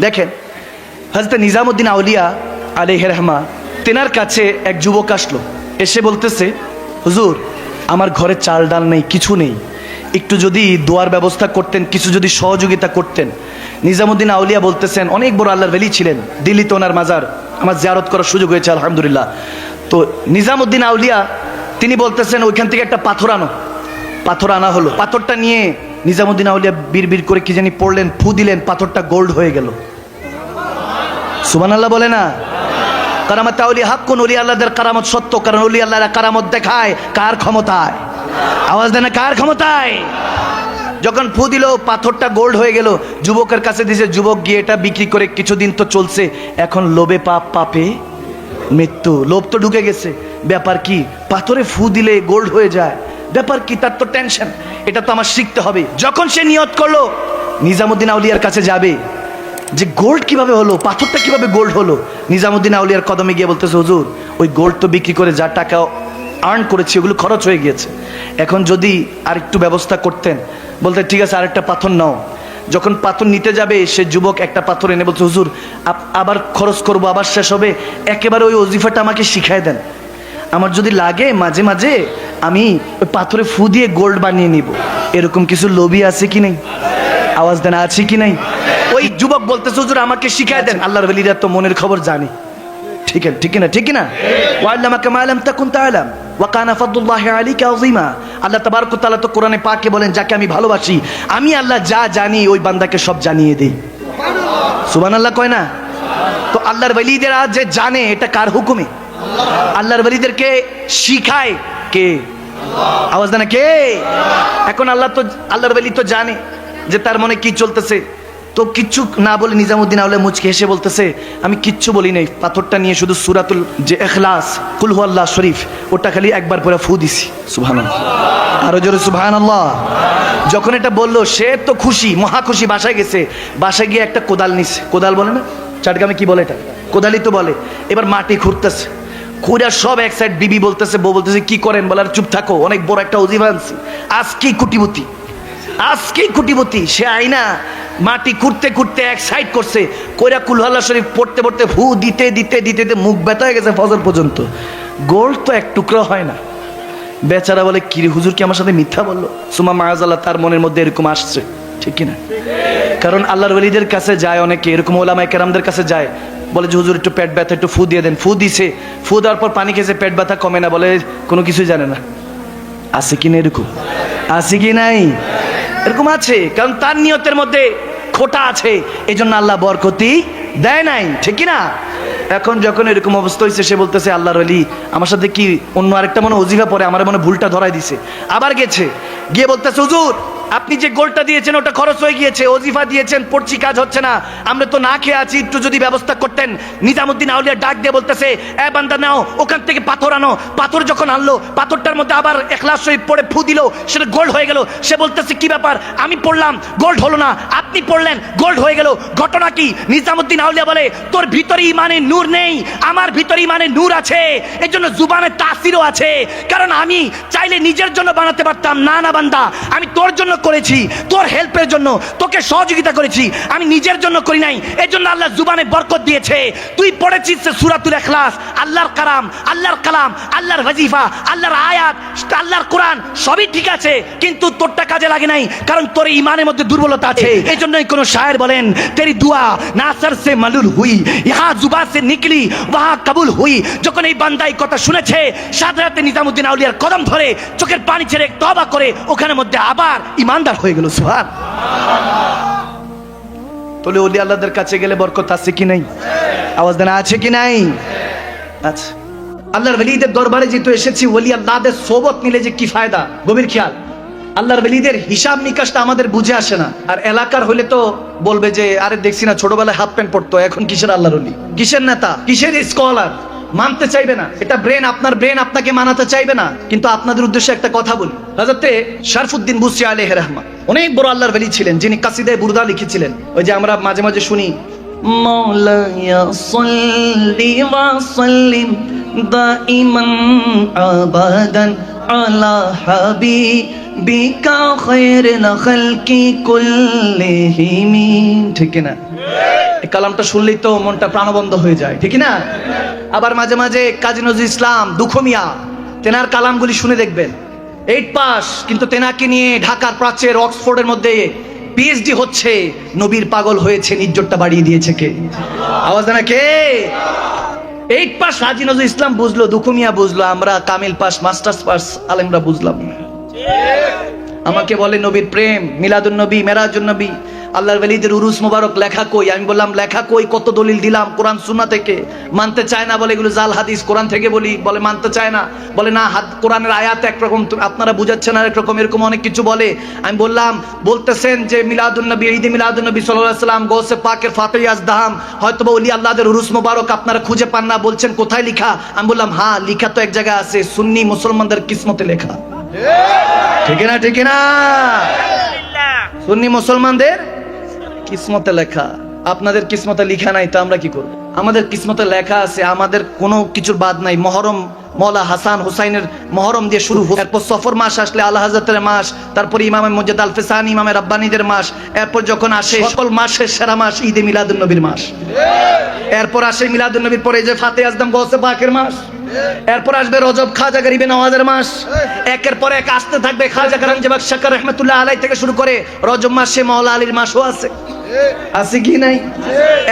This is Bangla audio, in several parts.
দেখেন হজরত নিজামুদ্দিন আউলিয়া আলী রহমা, তেনার কাছে এক যুবক আসলো। এসে বলতেছে, হুজুর, আমার ঘরে চাল ডাল নেই, কিছু নেই। একটু যদি দোয়ার ব্যবস্থা করতেন, কিছু যদি সহযোগিতা করতেন। নিজামুদ্দিন আউলিয়া বলতেছেন, অনেক বড় আল্লাহর ভেলি ছিলেন, দিল্লিতে ওনার মাজার, আমার জিয়ারত করার সুযোগ হয়েছে, আলহামদুলিল্লাহ। তো নিজামুদ্দিন আউলিয়া, তিনি বলতেছেন, ওইখান থেকে একটা পাথর আনো। পাথর আনা হলো। পাথরটা নিয়ে নিজামুদ্দিন আউলিয়া বীর করে কি জানি পড়লেন, ফু দিলেন, পাথরটা গোল্ড হয়ে গেল। সুবান আল্লাহ বলে না? কারামত আউলি কোন অলি আল্লাহদের কারামত সত্য? কারণ অলি আল্লাহরা কারামত দেখায়, কার ক্ষমতায়? আওয়াজ দেয় না, কার ক্ষমতায়? যখন ফু দিল, পাথরটা গোল্ড হয়ে গেল, যুবকের কাছে দিয়েছে যুবক গিয়ে এটা বিক্রি করে কিছুদিন তো চলছে, এখন লোভে পাপ পাপে মৃত্যু। লোভ তো ঢুকে গেছে। ব্যাপার কি? পাথরে ফু দিলে গোল্ড হয়ে যায়। ব্যাপার কি? তার তো টেনশন এটা তো আমার শিখতে হবে। যখন সে নিয়ত করল, নিজামুদ্দিন আউলিয়ার কাছে যাবে। যে গোল্ড কীভাবে হলো? পাথরটা কীভাবে গোল্ড হলো? নিজামুদ্দিন আউলিয়ার কদমে গিয়ে বলতেছে, হুজুর, ওই গোল্ড তো বিক্রি করে যা টাকা আর্ন করেছি, ওগুলো খরচ হয়ে গিয়েছে। এখন যদি আর একটু ব্যবস্থা করতেন, বলতে, ঠিক আছে, আরেকটা পাথর নাও। যখন পাথর নিতে যাবে, সে যুবক একটা পাথর এনে বলছে, হুজুর আবার খরচ করব, আবার শেষ হবে। একেবারে ওই অজিফাটা আমাকে শিখাই দেন। আমার যদি লাগে, মাঝে মাঝে আমি ওই পাথরে ফু দিয়ে গোল্ড বানিয়ে নিব। এরকম কিছু লোভী আছে কি নেই? আওয়াজ দেন আছে কি নাই? ওই যুবক বলতেছে, হুজুর, আমাকে শিখায় দেন। আল্লাহর বলিরা তো মনের খবর জানি। ঠিক ঠিক না ঠিক না? ওয়াল্লামাকা মা লাম তাকুন তাআলাম, ওয়া কানা ফাদলুল্লাহি আলাইকা আযীমা। আল্লাহ তাবারক তাআলা তো কোরআনে পাকে বলেন, যাকে আমি ভালোবাসি, আমি আল্লাহ যা জানি, ওই বান্দাকে সব জানিয়ে দেই। সুবহানাল্লাহ কয় না? তো আল্লাহর ওলিদেরা যে জানে, এটা কার হুকুমে? আল্লাহর ওলিদেরকে শিখায় কে? আওয়াজ দেন কে? এখন আল্লাহ তো আল্লাহর বেলি তো জানে যে তার মনে কি চলতেছে। তো কিচ্ছু না বলে নিজামুদ্দিন আউলে মুচকে হেসে বলতেছে, আমি কিচ্ছু বলি নাই। পাথরটা নিয়ে শুধু সুরাতুল যে এখলাস কুলহু আল্লাহ শরীফ, ওটা খালি একবার পরে ফু দিছি। সুবহান আরও জোরে সুবহান আল্লাহ যখন এটা বলল, সে তো খুশি, মহা খুশি, বাসায় গেছে। বাসায় গিয়ে একটা কোদাল নিছে। কোদাল বলে না? চাটগামে কি বলে এটা? কোদালি তো বলে। এবার মাটি খুঁড়তেছে। খুঁড়া সব এক সাইড বিবি বলতেছে, বউ বলতেছে, কি করেন বলার? চুপ থাকো, অনেক বড় একটা অজিভা আনছি। আজকেই কুটিপতি আজকেই কুটিপতি সে আইনা মাটি খুঁড়তে খুঁড়তে এক সাইড করছে। কইরা কুলহাল্লা শরীফ পড়তে পড়তে হু দিতে দিতে দিতে দিতে মুখ ব্যথা হয়ে গেছে ফজর পর্যন্ত। গোল্ড তো এক টুকরো হয় না। বেচারা বলে কিরে হুজুর, কি আমার সাথে মিথ্যা বলল? সুমা মায়াজাল্লাহ তার মনের মধ্যে এরকম আসছে। ঠিক কিনা? কারণ আল্লাহর ওলিদের কাছে যায় অনেকে, এরকম ওলামায় কেরামদের কাছে যায়। বলে যে, হুজুর, একটু পেট ব্যথা, একটু ফু দিয়ে দেন। ফু দিছে। ফু দেওয়ার পর পানি খেয়েছে, পেট ব্যথা কমে না, বলে কোনো কিছুই জানে না। আছে কি না এরকম? আছে কি নাই? এরকম আছে, কারণ তার নিয়তের মধ্যে খোটা আছে। এই জন্য আল্লাহ বরকতি দেয় নাই, ঠিক না এখন যখন এরকম অবস্থা হয়েছে সে বলতেছে, আল্লাহর আলী আমার সাথে কি অন্য আরেকটা মনে অজিফা পরে আমার মনে ভুলটা ধরাই দিছে। আবার গেছে, গিয়ে বলতেছে, হুজুর আপনি যে গোলটা দিয়েছেন, ওটা খরচ হয়ে গিয়েছে অজিফা দিয়েছেন, পড়ছি, কাজ হচ্ছে না। আমরা তো না খেয়ে আছি, একটু যদি ব্যবস্থা করতেন। নিজামুদ্দিন আউলিয়া ডাক দিয়ে বলতেছে, এ বান্দা, নাও, ওখান থেকে পাথর আনো। পাথর যখন আনলো, পাথরটার মধ্যে আবার একলাস শরীফ পড়ে ফু দিল, সেটা গোল্ড হয়ে গেল। সে বলতেছে, কি ব্যাপার? আমি পড়লাম গোল্ড হলো না। আপনি পড়লেন গোল্ড হয়ে গেল। ঘটনা কি? নিজামুদ্দিন আউলিয়া বলে, তোর ভিতরে ইমানে নূর নেই, আমার ভিতরে ইমানে নূর আছে। এই জন্য জুবানের তাসিরও আছে। কারণ আমি চাইলে নিজের জন্য বানাতে পারতাম। না না বান্দা, আমি তোর জন্য করেছি, তোর হেল্পের জন্য, তোকে সহযোগিতা করেছি, আমি নিজের জন্য করি নাই এই জন্য আল্লাহ জুবানে বরকত দিয়েছে। তুই পড়েছিস সুরাতুল এখলাস আল্লাহর কালাম আল্লাহর কালাম, আল্লাহর ওয়াজিফা, আল্লাহর আয়াত, আল্লাহর কোরআন, সবই ঠিক আছে, কিন্তু তোরটা কাজে লাগে নাই, কারণ তোর ইমানের মধ্যে দুর্বলতা আছে। এই জন্যই কোন শায়ের বলেন, তেরি দুয়া নাসার সে মালুল হুই, ইহা জুবা সে নিকলি, ওয়াহা কাবুল হুই। যখন এই বান্দা এই কথা শুনেছে সাধারণত নিজামুদ্দিন আউলিয়ার কদম ধরে চোখের পানি ছেড়ে তবা করে, ওখানের মধ্যে আবার ইমানদার হয়ে গেল সুহান তাহলে ওলি আল্লাহদের কাছে গেলে বরকত আছে কি নাই? আওয়াজ দেনা আছে কি নাই? আচ্ছা। আল্লাহর ওলিদের দরবারে যেহেতু এসেছি, ওলি আল্লাহদের সোবত নিলে যে কি ফায়দা? গভীর খেয়াল। আল্লাহর ওলিদের হিসাব নিকাশটা আমাদের বুঝে আসে না। আর এলাকার হলে তো বলবে যে, আরে দেখছি না, ছোটবেলায় হাফ প্যান্ট পরতো, এখন কিসের আল্লাহর অলি কিসের নেতা? কিসের স্কলার মানতে চাইবে না এটা ব্রেন আপনার ব্রেন আপনাকে মানাতে চাইবে না কিন্তু আপনাদের উদ্দেশ্যে একটা কথা বলি হাজরতে শারফুদ্দিন বুসরি আলহ রহমান অনেক বড় আল্লাহর ওলি ছিলেন যিনি কাসিদায় বুরদা লিখেছিলেন ওই যে আমরা মাঝে মাঝে শুনি مولاي صل وسلم دائما ابدا على حبيبك خير الخلق كلهم ঠিক না এই কালামটা শুনলেই তো মনটা প্রাণবন্ধ হয়ে যায় ঠিক না? আবার মাঝে মাঝে কাজী নজরুল ইসলাম দুঃখমিয়া তেনার কালামগুলি শুনে দেখবেন। এইট পাস কিন্তু তেনাকে নিয়ে ঢাকার প্রাচ্যের অক্সফোর্ডের মধ্যে পিএইচডি হচ্ছে নবীর পাগল হয়েছে ইজ্জতটা বাড়িয়ে দিয়েছে কে? আওয়াজ না কে? এইট পাস হাজি নজরুল ইসলাম বুঝলো দুকুমিয়া বুঝলো আমরা কামিল পাস মাস্টার্স পাস আলেমরা বুঝলাম আমাকে বলে নবীর প্রেম মিলাদুন নবী মেরাজুন নবী আল্লাহর ওয়ালিদের উরুস মোবারক লেখা কই? আমি বললাম লেখা কই? কত দলিল দিলাম কোরআন সুন্না থেকে? মানতে চায় না বলে এগুলো জাল হাদিস কোরআন থেকে বলি। বলে মানতে চায় না। বলে না হাত কোরআনের আয়াত একরকম আপনারা বুঝাচ্ছেন আর একরকম এরকম অনেক কিছু বলে। আমি বললাম বলতেছেন যে মিলাদুন নবী ঈদে মিলাদুন নবী সাল্লাম গৌসে পাকের ফাতেহ আজদাহাম হয়তো বা ওলি আল্লাহদের উরুস মোবারক আপনারা খুঁজে পান না বলছেন কোথায় লেখা? আমি বললাম হ্যাঁ লিখা তো এক জায়গায় আছে সুন্নি মুসলমানদের কিসমতে লেখা। ঠিক। না ঠিক না সুন্নি মুসলমানদের কিসমতে লেখা। আপনাদের কিসমতে লেখা নাই তো আমরা কি করব? আমাদের কিসমতে লেখা আছে আমাদের কোনো কিছুর বাদ নাই। মহরম মৌলা হাসান হুসাইনের মহরম দিয়ে শুরু হোক। এরপর সফর মাস আসলে আল্লাহ হাজরতের মাস তারপর ইমামে মসজিদ আল ফেসান ইমামে রাব্বানিদের মাস এরপর যখন আসে সকল মাসের সেরা মাস ঈদে মিলাদুন নবীর মাস। এরপর আসে মিলাদুন নবীর পরে এই যে ফাতে আজদম গৌসে পাকের মাস। এরপর আসবে রজব খাজা গরিবে নওয়াজের মাস। একের পর এক আসতে থাকবে খাজা কারণ জবাক শাকর রহমতুল্লাহ আলাই থেকে শুরু করে রজব মাসে মৌলা আলীর মাসও আছে। আছে কি নাই?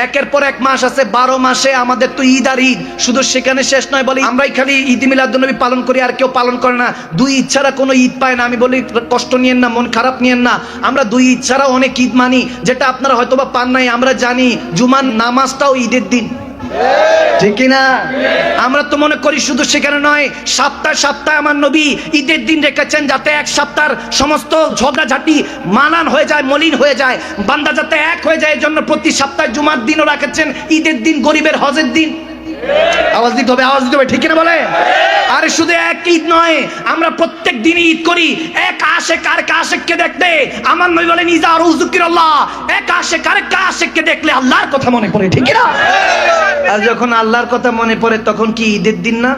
একের পর এক মাস আছে, বারো মাসে আমাদের তো ঈদ আর ঈদ। শুধু সেখানে শেষ নয় বলি, আমরাই খালি ঈদ মিলাদুন্নবী পালন করি, আর কেউ পালন করে না। দুই ছাড়া কোনো ঈদ পায় না। আমি বলি, কষ্ট নিয়েন না, মন খারাপ নিয়েন না। আমরা দুই ছাড়া অনেক ঈদ মানি, যেটা আপনারা হয়তো বা পান নাই, আমরা জানি, জুমার নামাজটাও ঈদের দিন। ঠিক কি না আমরা তো মনে করি শুধু সেখানে নয়, সপ্তাহ সপ্তাহে আমার নবী ঈদের দিন রেখেছেন যাতে এক সপ্তাহের সমস্ত ঝগড়াঝাটি মানান হয়ে যায়, মলিন হয়ে যায়। বান্দা যাতে এক হয়ে যায় জন্য প্রতি সপ্তাহে জুমার দিনও রাখেছেন, ঈদের দিন, গরিবের হজের দিন। আওয়াজ দিতে হবে, আওয়াজ দিতে হবে, ঠিক না বলে? আরে শুধু এক ঈদ নয়, আমরা প্রত্যেক দিনই ঈদ করি। এক আশেক আর আশেককে দেখতে, আমার নবী বলেন, ইজা আর উজুকির আল্লাহ এক আশেক আর আশেককে দেখলে আল্লাহর কথা মনে পড়ে, ঠিক না আর যখন আল্লাহর কথা মনে পড়ে, তখন কি ঈদের দিন না?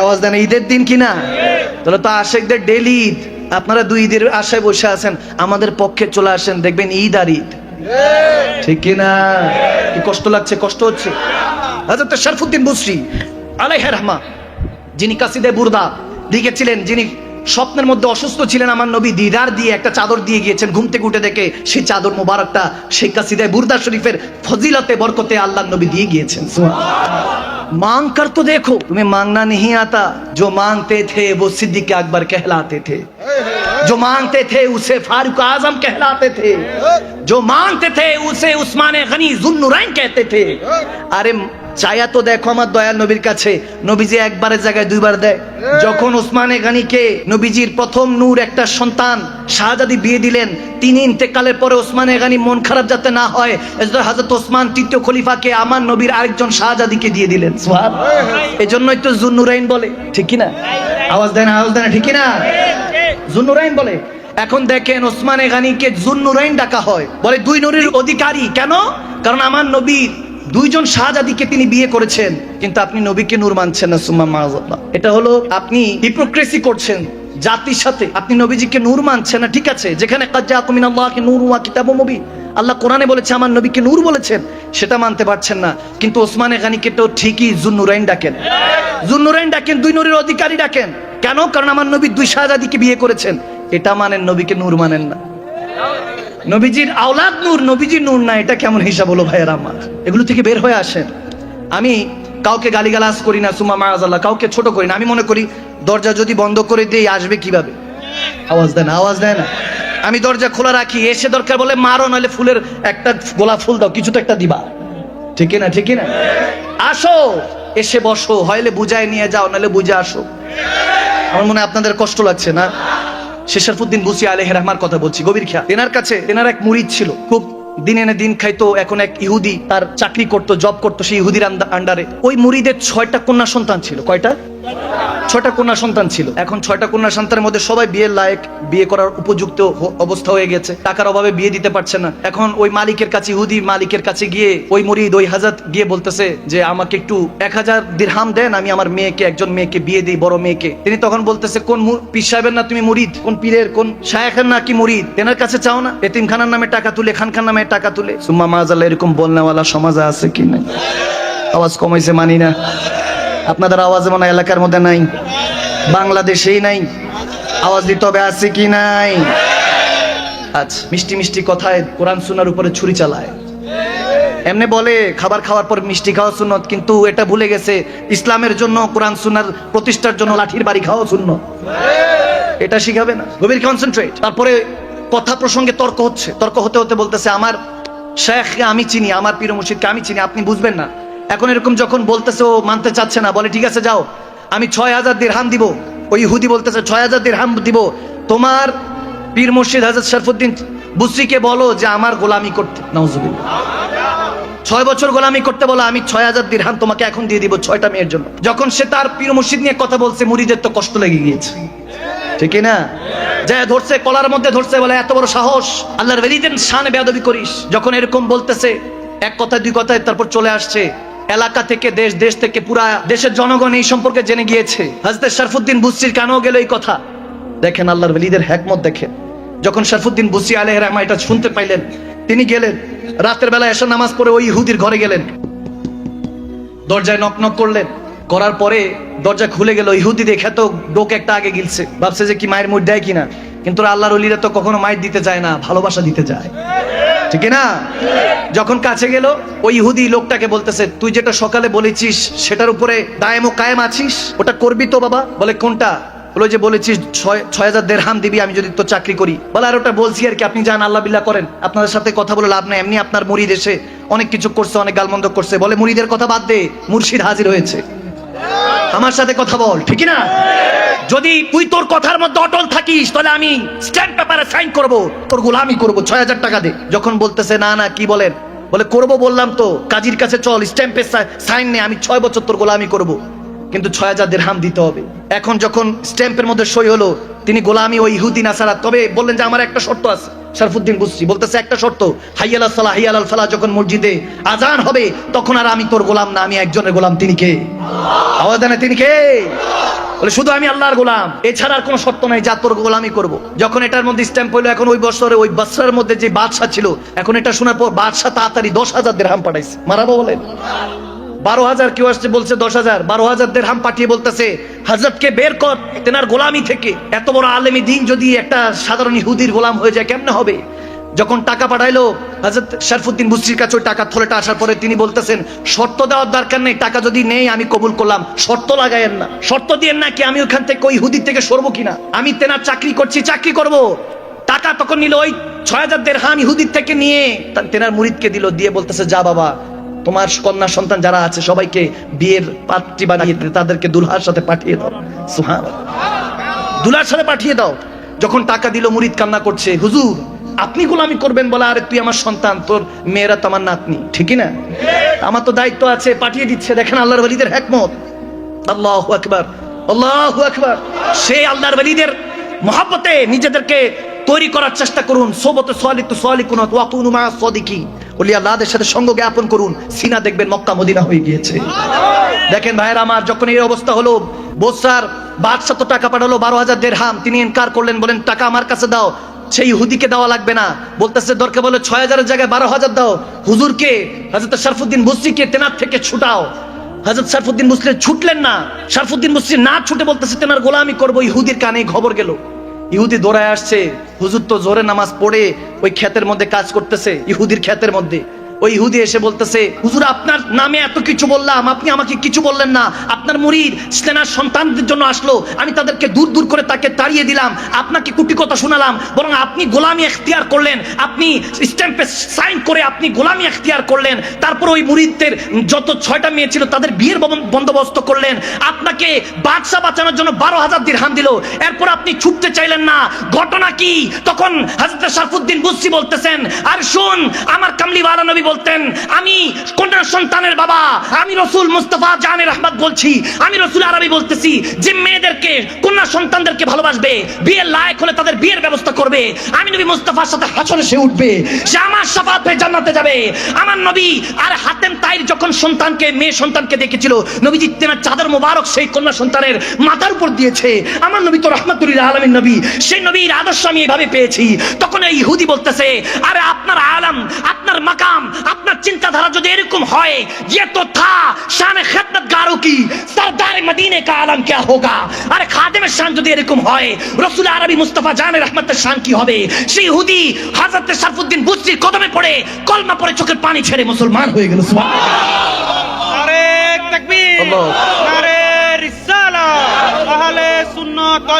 আওয়াজ দেন, ঈদের দিন কি না? তাহলে তো আশেকদের ডেলি ঈদ। আপনারা দুই ঈদের আশায় বসে আছেন, আমাদের পক্ষে চলে আসেন, দেখবেন ঈদ আর ঈদ। ঠিক না কি কষ্ট লাগছে, কষ্ট হচ্ছে? হাজরত শরফুদ্দিন বুসরি, আলাইহে রহমা যিনি কাসিদে বুরদা লিখেছিলেন যিনি স্বপ্নের মধ্যে অসুস্থ ছিলেন আমার নবী দিদার দিয়ে একটা চাদর দিয়ে গিয়েছেন ঘুম থেকে উঠে দেখে সেই চাদর মোবারকটা সেই কাসিদায় বুরদা শরীফের ফজিলতে বরকতে আল্লাহ নবী দিয়ে গিয়েছেন मांग कर तो देखो तुम्हें मांगना नहीं आता जो मांगते थे वो सिद्दीक अकबर कहलाते थे जो मांगते थे उसे फारूक आजम कहलाते थे जो मांगते थे उसे उस्मान गनी जुन्नुरैन कहते थे আরে চায়া তো দেখো আমার দয়াল নবীর কাছে। নবীজি একবারের জায়গায় দুইবার দেয়। যখন ওসমানে গানিকে নবীজির প্রথম নূর একটা সন্তান শাহজাদি বিয়ে দিলেন তিনি ইন্তেকালের পরে ওসমান গানি মন খারাপ যাতে না হয় হযরত ওসমান তৃতীয় খলিফাকে আমার নবীর আরেকজন শাহজাদিকে দিয়ে দিলেন। সুবহান। এজন্যই তো জুন্নুরাইন বলে ঠিক কি না আওয়াজ দেয় না আওয়াজ দেয় না ঠিক কি না জুন্নুরাইন বলে এখন দেখেন ওসমানে গানিকে জুন্নুরাইন ডাকা হয়। বলে দুই নূরের অধিকারী। কেন? কারণ আমার নবীর দুইজন শাহজাদিকে তিনি বিয়ে করেছেন, কিন্তু আপনি নবীকে নূর মানছেন না, সুম্মা মাআযাল্লাহ এটা হলো আপনি হিপোক্রেসি করছেন জাতির সাথে। আপনি নবীজিকে নূর মানছেন না, ঠিক আছে? যেখানে কাজ্জাকুম মিনাল্লাহি নূর ওয়া কিতাবুম মুবিন। আল্লাহ কোরআনে বলেছে, আমার নবীকে নূর বলেছেন। সেটা মানতে পারছেন না। কিন্তু ওসমানে গানিকে তো ঠিকই জুন্নুরাইন ডাকেন। জুন্নুরাইন ডাকেন, দুই নূরের অধিকারী ডাকেন। কেন? কারণ আমার নবী দুই শাহজাদিকে বিয়ে করেছেন। এটা মানেন নবীকে নূর মানেন না। নবীজির আওলাদ নূর, নবীজির নূর না, এটা কেমন হিসাব হলো ভাইয়ের আমার? এগুলো থেকে বের হয়ে আসেন। আমি কাউকে গালিগালাজ করি না সুমা মায়াজাল্লাহ, কাউকে ছোট করি না। আমি মনে করি দরজা যদি বন্ধ করে দিই, আসবে কীভাবে? আওয়াজ দেয় না আওয়াজ দেয় না আমি দরজা খোলা রাখি, এসে দরকার বলে মারো নাহলে ফুলের একটা গোলাপ ফুল দাও, কিছু তো একটা দিবা। ঠিক না ঠিক না আসো, এসে বসো হয়লে বুঝায় নিয়ে যাও নাহলে বুঝে আসো। আমার মনে আপনাদের কষ্ট লাগছে না? শেষারফুদ্দিন বুসি আলহ রহমার কথা বলছি, গভীর খেয়া এনার কাছে এনার এক মুরিদ ছিল। খুব দিন এনে দিন খাইতো, এখন এক ইহুদি, তার চাকরি করতো জব করতো সেই ইহুদির আন্ডারে। ওই মুরিদের ছয়টা কন্যা সন্তান ছিল। কয়টা? ছয়টা কন্যা সন্তান ছিল। এখন ছয়টা কন্যা সন্তানের মধ্যে সবাই বিয়ের লায়ক, বিয়ে করার উপযুক্ত অবস্থা হয়ে গেছে। টাকার অভাবে বিয়ে দিতে পারছে না। এখন ওই মালিকের কাছে হুদি মালিকের কাছে গিয়ে ওই মরিদ, ওই হাজাত গিয়ে বলতেছে যে, আমাকে একটু এক হাজার দিরহাম দেন, আমি আমার মেয়েকে, একজন মেয়েকে বিয়ে দিই, বড় মেয়েকে। তিনি তখন বলতেছে, কোন পীর সাহেবের না তুমি মরিদ? কোন পীরের, কোন শায়েখের না কি মরিদ? তেনার কাছে চাও না? এতিমখানার নামে টাকা তুলে, খানখান নামে টাকা তুলে? সুম্মা মাজাল্লাহ, এরকম বলনেওয়ালা সমাজে আছে কি নাই? আওয়াজ কমাইছে, মানি না। আপনাদের আওয়াজ মনে এলাকার মধ্যে নাই, বাংলাদেশেই নাই, আওয়াজ দিতে হবে আছে কি নাই? আচ্ছা মিষ্টি মিষ্টি কথায় কোরআন সুনার উপরে ছুরি চালায়। এমনি বলে খাবার খাওয়ার পর মিষ্টি খাওয়া সুন্নত, কিন্তু এটা ভুলে গেছে, ইসলামের জন্য কোরআন সুনার প্রতিষ্ঠার জন্য লাঠির বাড়ি খাওয়া শূন্য এটা শিখাবে না। গভীর কনসেন্ট্রেট তারপরে কথা প্রসঙ্গে তর্ক হচ্ছে, তর্ক হতে হতে বলতেছে, আমার শেখকে আমি চিনি, আমার পীর মুর্শিদকে আমি চিনি, আপনি বুঝবেন না। এখন এরকম যখন বলতেছে, ও মানতে চাচ্ছে না, বলে, ঠিক আছে, যাও। আমি ছয় হাজার দিরহাম দিব। ওই হুদি বলতেছে, ছয় হাজার দিরহাম দিব। তোমার পীর মুর্শিদ হাজার শরফুদ্দিন বুসরিকে বলো যে, আমার গোলামি করতে নাউজুবিল্লাহ। ছয় বছর গোলামি করতে বলো, আমি ছয় হাজার দিরহাম তোমাকে এখন দিয়ে দিব ছয়টা মেয়ের জন্য। যখন সে তার পীর মুর্শিদ নিয়ে কথা বলছে, মুড়িদের তো কষ্ট লেগে গিয়েছে। ঠিক না যে ধরছে, কলার মধ্যে ধরছে, বলে, এত বড় সাহস, আল্লাহর বেরিতেন শানে বেয়াদবি করিস। যখন এরকম বলতেছে, এক কথা দুই কথায় তারপর চলে আসছে এলাকা থেকে দেশ দেশ থেকে পুরা দেশের জনগণ এই সম্পর্কে জেনে গিয়েছে। হাজরত শরফুদ্দিন বুসরির কানেও গেল এই কথা। দেখেন আল্লাহর বেলিদের হ্যাকমত দেখেন। যখন শরফুদ্দিন বুসি আলহ রহমা এটা শুনতে পাইলেন, তিনি গেলেন, রাতের বেলা এসে নামাজ পড়ে ওই ইহুদির ঘরে গেলেন। দরজায় নক নক করলেন। করার পরে দরজা খুলে গেল ইহুদি দেখে তো ডোক একটা আগে গিলছে। ভাবছে যে কি মায়ের মুখ দেয় কিনা। কিন্তু আল্লাহর অলিরা তো কখনো মায়ের দিতে যায় না, ভালোবাসা দিতে যায়। ঠিক না যখন কাছে গেল, ওই ইহুদি লোকটাকে বলতেছে, তুই যেটা সকালে বলেছিস, সেটার উপরে দায়েম ও কায়েম আছিস? ওটা করবি তো বাবা? বলে, কোনটা? বলে যে বলেছিস, ছয় ছয় হাজার দেড়হাম দিবি, আমি যদি তো চাকরি করি। বলে, আর ওটা বলছি আর কি, আপনি যান, আল্লাহ বিল্লাহ করেন। আপনাদের সাথে কথা বলে লাভ নাই, এমনি আপনার মুরিদ এসে অনেক কিছু করছে, অনেক গালমন্দ করছে। বলে, মুরিদের কথা বাদ দে, মুর্শিদ হাজির হয়েছে। আমার সাথে কথা বল, ঠিক না যদি তুই তোর কথার মধ্যে অটল থাকিস, তাহলে আমি স্ট্যাম্প পেপারে সাইন করব। তোর গোলামি করব, ছয় হাজার টাকা দে। যখন বলতেছে, না না, কি বলেন? বলে, করব বললাম তো, কাজীর কাছে চল স্ট্যাম্পে সাইন নে, আমি ছয় বছর তোর গোলামি করব। কিন্তু ছয় হাজার দেড়হাম দিতে হবে। এখন যখন স্ট্যাম্পের মধ্যে সই হলো, তিনি গোলামি ওই ইহুদি নাসারা তবে বললেন যে আমার একটা শর্ত আছে। শরফুদ্দিন বুঝছি বলতেছে, একটা শর্ত, হাইয়াল সালাহ হাইয়াল ফালাহ যখন মসজিদে আজান হবে, তখন আর আমি তোর গোলাম না, আমি একজনের গোলাম, তিনি কে? আওয়াজ দেন, তিনি কে? বলে, শুধু আমি আল্লাহর গোলাম, এছাড়া আর কোনো শর্ত নাই, যা তোর গোলামি করব। যখন এটার মধ্যে স্ট্যাম্প হইল, এখন ওই বছরে ওই বছরের মধ্যে যে বাদশাহ ছিল, এখন এটা শোনার পর বাদশাহ তাড়াতাড়ি দশ হাজার দেড়হাম পাঠাইছে। মারাবো বলেন। বারো হাজার কেউ আসছে বলছে দশ হাজার। বারো হাজার দেড়হাম পাঠিয়ে বলতেছে, হাজরতকে বের কর, তেনার গোলামি থেকে। এত বড় আলেমী দিন যদি একটা সাধারণ ইহুদির গোলাম হয়ে যায়, কেমনে হবে? যখন টাকা পাঠাইলো, হাজরত শরফুদ্দিন বুসরির কাছে ওই টাকা থলেটা আসার পরে তিনি বলতেছেন, শর্ত দেওয়ার দরকার নেই, টাকা যদি নেই, আমি কবুল করলাম। শর্ত লাগাইয়েন না। শর্ত দিয়েন না কি আমি ওখান থেকে ওই হুদির থেকে সরবো কিনা? আমি তেনার চাকরি করছি, চাকরি করব। টাকা তখন নিল ওই ছয় হাজার দেড়হাম ইহুদির থেকে নিয়ে তেনার মুরিদকে দিল, দিয়ে বলতেছে, যা বাবা তোমার কন্যা সন্তান যারা আছে, সবাইকে বিয়ের পাত্রী বানিয়ে তাদেরকে দুলহার সাথে পাঠিয়ে দাও। সুহান দুলার সাথে পাঠিয়ে দাও। যখন টাকা দিল, মুরিদ কান্না করছে, হুজুর, আপনি গোলামি করবেন বলে আরে তুই আমার সন্তান, তোর মেয়েরা তো আমার নাতনি। ঠিকই না? আমার তো দায়িত্ব আছে, পাঠিয়ে দিচ্ছে। দেখেন আল্লাহর বলিদের হ্যাকমত আল্লাহ আকবার আল্লাহ আকবার। সেই আল্লাহর বলিদের মহাব্বতে নিজেদেরকে তৈরি করার চেষ্টা করুন। সোবতে সোয়ালিত সোয়ালিকুন ওয়াকুনু মা সদিকি। আল্লাহদের সাথে সঙ্গ জ্ঞাপন করুন। সিনা দেখবেন মক্কা, মদিনা হয়ে গিয়েছে। দেখেন ভাইয়ের আমার যখন এই অবস্থা হলো বোসার বাদশাহ টাকা পাঠালো বারো হাজার দেড় হাম তিনি ইনকার করলেন, বলেন, টাকা আমার কাছে দাও সেই হুদিকে দেওয়া লাগবে না। বলতেছে দরকার বলে ছয় হাজারের জায়গায় বারো হাজার দাও। হুজুরকে হাজরত শরফুদ্দিন বস্তিকে তেনার থেকে ছুটাও। হাজরত শরফুদ্দিন মুসলিম ছুটলেন না। শরফুদ্দিন মুসলিম না ছুটে বলতেছে, তেনার গোলামি করব। ইহুদির কানে খবর গেল। ইহুদি দৌড়ায় আসছে, হুজুর তো জোরে নামাজ পড়ে ওই ক্ষেতের মধ্যে কাজ করতেছে, ইহুদির ক্ষেতের মধ্যে। ওই ইহুদি এসে বলতেছে, হুজুর, আপনার নামে এত কিছু বললাম, আপনি আমাকে কিছু বললেন না। আপনার মুরিদ সেনার সন্তানদের জন্য আসলো, আমি তাদেরকে দূর দূর করে তাকে তাড়িয়ে দিলাম, আপনাকে কুটি কথা শোনালাম, বরং আপনি গোলামি এখতিয়ার করলেন, আপনি স্ট্যাম্পে সাইন করে আপনি গোলামি এখতিয়ার করলেন, তারপর ওই মুরিদদের যত ছয়টা মেয়ে ছিল তাদের বিয়ের বন্দোবস্ত করলেন, আপনাকে বাদশা বাঁচানোর জন্য বারো হাজার দিরহাম দিল, এরপর আপনি ছুটতে চাইলেন না, ঘটনা কি? তখন হাজরত শারফুদ্দিন বুসি বলতেছেন, আর শুন, আমার কামলিওয়ালা নবী বলতেন, আমি কন্যা সন্তানের বাবা? আমি রসুল মুস্তফা জানের আহমদ বলছি। আমি রসুল আরবি বলতেছি, যে মেয়েদেরকে, কন্যা সন্তানদেরকে ভালোবাসবে, বিয়ের লায়ক হলে তাদের বিয়ের ব্যবস্থা করবে। আমি নবী মুস্তফার সাথে হাসনে সে উঠবে। সে আমার সাফাত পেয়ে জান্নাতে যাবে। আমার নবী আর হাতেম যখন সন্তানকে মেয়ে সন্তানকে দেখেছিল নবীজি তেনার চাদর মোবারক সেই কন্যা সন্তানের মাথার উপর দিয়েছে আমার নবী তো রহমতুল্লাহ আলমীর নবী সেই নবীর আদর্শ আমি এভাবে পেয়েছি তখন এই ইহুদি বলতেছে আরে আপনার আলম আপনার মাকাম আপনার চিন্তাধারা যদি এরকম হয় ये तो था शान खिदमत गारों की सरदार मदीने का आलम क्या होगा আরে খাদেমের শান যদি এরকম হয় রসুল আরবি মুস্তফা জানের রহমতের শান কি হবে সেই ইহুদি হাজরত শারফুদ্দিন বুস্তির কদমে পড়ে কলমা পড়ে চোখের পানি ছেড়ে মুসলমান হয়ে গেল নারে اللہ۔ سنت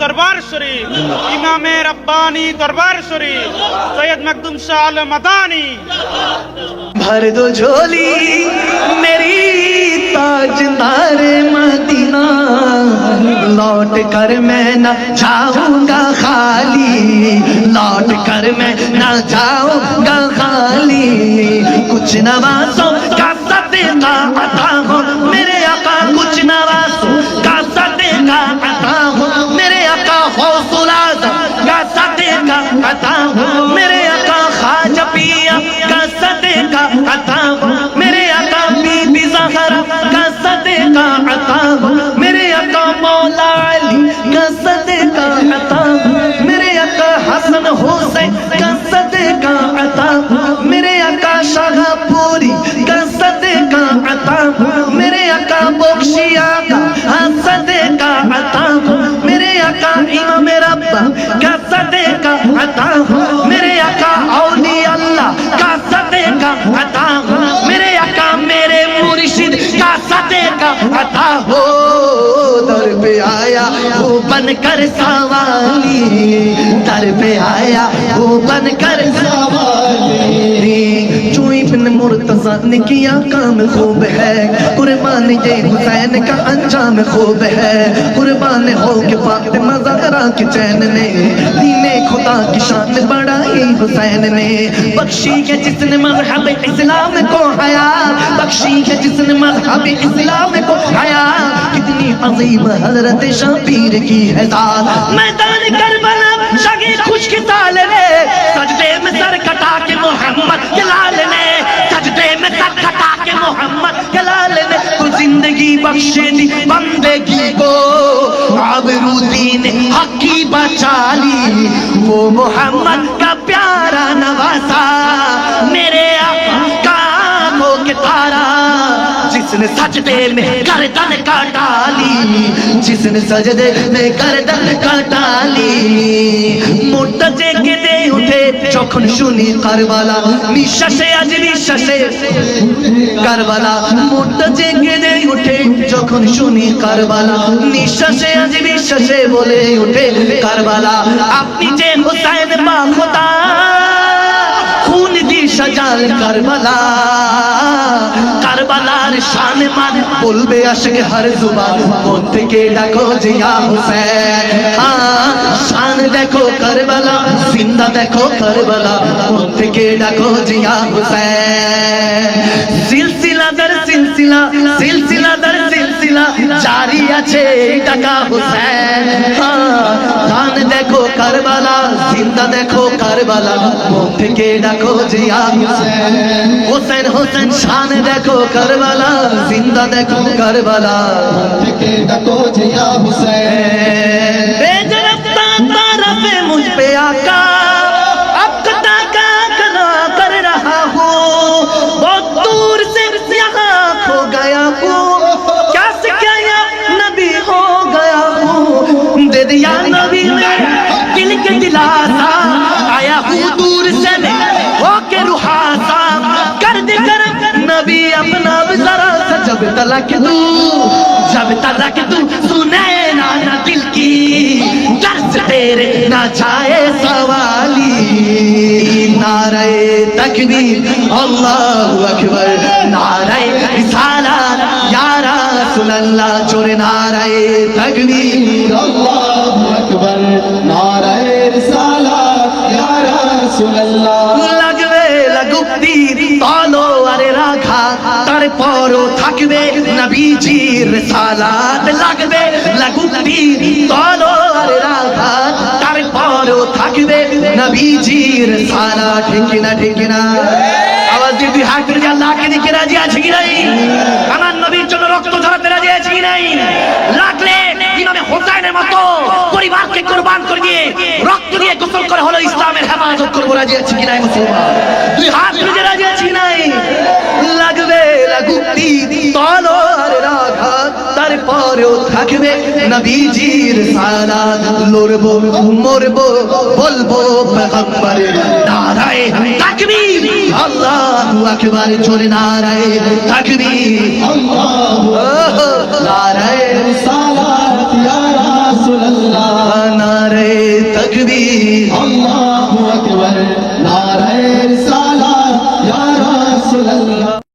دربار شریف امام ربانی دربار شریف سید شاہ بھر دو جھولی میری تاجدار مدینہ۔ لوٹ کر میں نہ جاؤں گا خالی لوٹ کر میں نہ جاؤں گا خالی۔ کچھ نوازوں کا صدقہ عطا ہو، میرے آقا کچھ نواسو کا صدقہ عطا ہو، میرے آقا غوث العظم کا صدقہ عطا ہو، میرے آقا خاج پیا۔ کا صدقہ عطا ہو عطا ہو، در پہ آیا، وہ بن کر سوالی در پہ آیا، وہ بن کر سوالی چوئی بن مرتضیٰ نے کیا کام خوب ہے۔ قربان یہ حسین کا انجام خوب ہے۔ قربان ہو کے فاطمہ زہرہ کی چین نے خدا کی شان بڑائی حسین نے۔ بخشی ہے جس نے مذہب اسلام کو حیا بخشی ہے جس نے مذہب اسلام کو حیا کتنی عظیم حضرت شاہ کی ہے ذات۔ میدان کربلا شگی خوش کی تال نے۔ سجدے میں سر کٹا کے محمد کے لال نے۔ گلے میں تک کھٹا کے محمد کے لالے نے تو زندگی بخش دی بندگی کو۔ عبرو دین حق کی بچا لی، وہ محمد کا پیارا نواسا میرے آقا کا مو کے تھارا जिसने सजदे में गर्दन काटा ली जिसने सजदे में गर्दन काटा ली মোটা জেগে দে উঠে যখন শুনি কারবালা নিঃশ্বাসে আজ নিঃশ্বাসে কারবালা মোটা জেগে দে উঠে যখন শুনি কারবালা নিঃশ্বাসে আজ বিশ্বাসে বলে উঠে কারবালা আপনি যে হোসাইন বা খোদা খুন দি সাজাল কারবালা। কারবালার শান মান বলবে আশকে হর জুবান। মন থেকে ডাকো জিয়া হুসেন। শান দেখো কারবালা, জিন্দা দেখো কারবালা। মন থেকে ডাকো জিয়া হুসেন। সিলসিলা দর সিলসিলা সিলসিলা দর জারি আছে টাকা হুসেন। হ্যাঁ গান দেখো কারবালা, জিন্দা দেখো কারবালা। মন থেকে ডাকো জিয়া হুসেন। হোসেন হোসেন, শান দেখো কারবালা, জিন্দা দেখো কারবালা। থেকে ডাকো জিয়া হুসैन जब तलक तू जब तलक तू सुने ना ना दिल की दर्द तेरे ना जाए सवाली नारे तकबीर अल्लाहु अकबर नारे रिसाला या रसूल अल्लाह जोरे नारे तकबीर अल्लाहु अकबर नारे रिसाला या रसूल अल्लाह লাগবে লাগুক তীর তলোয়ারের আঘাত তারপরও থাকবে নবীজির সালাত লাগবে। লাগুক তীর তলোয়ারের আঘাত তারপরও থাকবে নবীজির সালাত। ঠিক কিনা ঠিক কিনা? আওয়াজ দিয়ে দুই হাত তুলে আল্লাহকে দিকে রাজি আছে কি নাই? আমার নবীর জন্য রক্ত ঝরাতে রাজি আছে কি নাই? লাগলে হোসাইনের মতো পরিবারকে কোরবান করে দিয়ে, রক্ত দিয়ে গোসল হলো ইসলামের হেফাজত করব। রাজি আছে কি নাই, মুসলমান? দুই হাত তুলে রাজি আছি নাই? লাগবে আঘাত তারপরেও থাকবে নবীজির লড়বো, মরবো, বলব পেগম্বরের নারায়ে তাকবীর, আল্লাহু আকবার, চলে নারায়ে। তাকবীর নারায়ে رسول اللہ نعرے تکبیر۔ اللہ اکبر نعرے رسالہ یا رسول اللہ۔